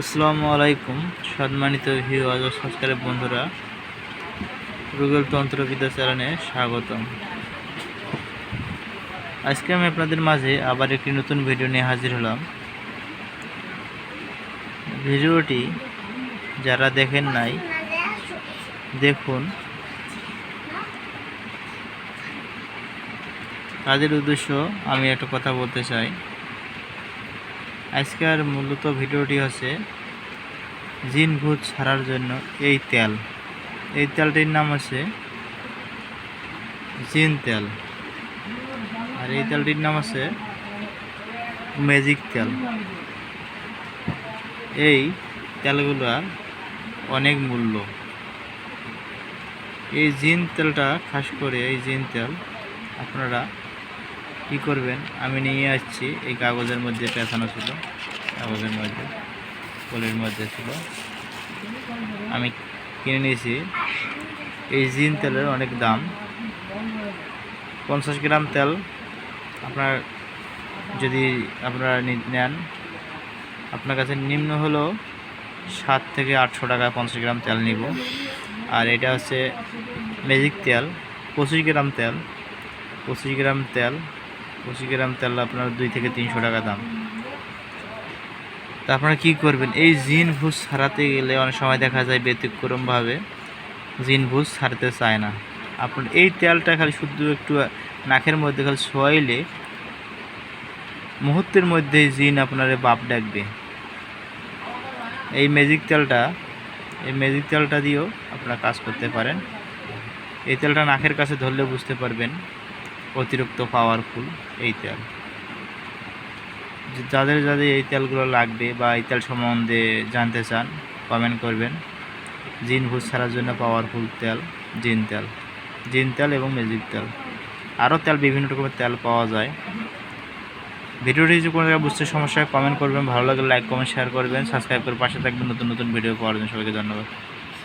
আসসালামু আলাইকুম, সম্মানিত ভিউয়ার ও সাবস্ক্রাইব বন্ধুরা। রুবেল তন্ত্রবিদ্যা চ্যানেলে স্বাগতম। আজকে আমি আপনাদের মাঝে আবার একটি নতুন ভিডিও নিয়ে হাজির হলাম। ভিডিওটি যারা দেখেন নাই, দেখুন। তাদের উদ্দেশ্য আমি একটা কথা বলতে চাই। আজকের মূলত ভিডিওটি হচ্ছে জিন ভূত ছাড়ার জন্য এই তেল। এই তেলটির নাম হচ্ছে জিন তেল। আর এই তেলটির নাম আছে ম্যাজিক তেল। এই তেলগুলোর অনেক মূল্য। এই জিন তেলটা, খাস করে এই জিন তেল, আপনারা কি করবেন? আমি নিয়ে আসছি। এই কাগজের মধ্যে পেঁচানো ছিল। কাগজের মধ্যে কলির মধ্যে ছিল। আমি কিনে নিয়েছি। এই জিন তেলের অনেক দাম। পঞ্চাশ গ্রাম তেল আপনার যদি আপনারা নেন, আপনার কাছে নিম্ন হলো সাত থেকে আটশো টাকা পঞ্চাশ গ্রাম তেল নিব। আর এটা হচ্ছে ম্যাজিক তেল, পঁচিশ গ্রাম তেল, পঁচিশ গ্রাম তেল পঁচিশ গ্রাম তেল আপনার দুই থেকে তিনশো টাকা দাম। তা আপনারা কী করবেন? এই জিন ভুজ সারাতে গেলে অনেক সময় দেখা যায় ব্যতিক্রমভাবে জিন ভুজ ছাড়তে চায় না। আপনার এই তেলটা খালি শুধু একটু নাকের মধ্যে খালি সোয়াইলে মুহূর্তের মধ্যেই জিন আপনার বাপ ডাকবে। এই ম্যাজিক তেলটা, এই ম্যাজিক তেলটা দিয়েও আপনারা কাজ করতে পারেন। এই তেলটা নাকের কাছে ধরলে বুঝতে পারবেন। অতিরিক্ত পাওয়ারফুল এই তেল। যাদের যাদের এই তেলগুলো লাগবে বা এই তেল সম্বন্ধে জানতে চান কমেন্ট করবেন। জিন ভুজ ছাড়ার জন্য পাওয়ারফুল তেল, জিন তেল। জিন তেল এবং ম্যাজিক তেল। আরও তেল, বিভিন্ন রকমের তেল পাওয়া যায়। ভিডিওটি যদি কোনো জায়গায় বুঝতে সমস্যা কমেন্ট করবেন। ভালো লাগলে লাইক কমেন্ট শেয়ার করবেন। সাবস্ক্রাইব করে পাশে থাকবেন। নতুন নতুন ভিডিও পাওয়ার জন্য সবাইকে ধন্যবাদ।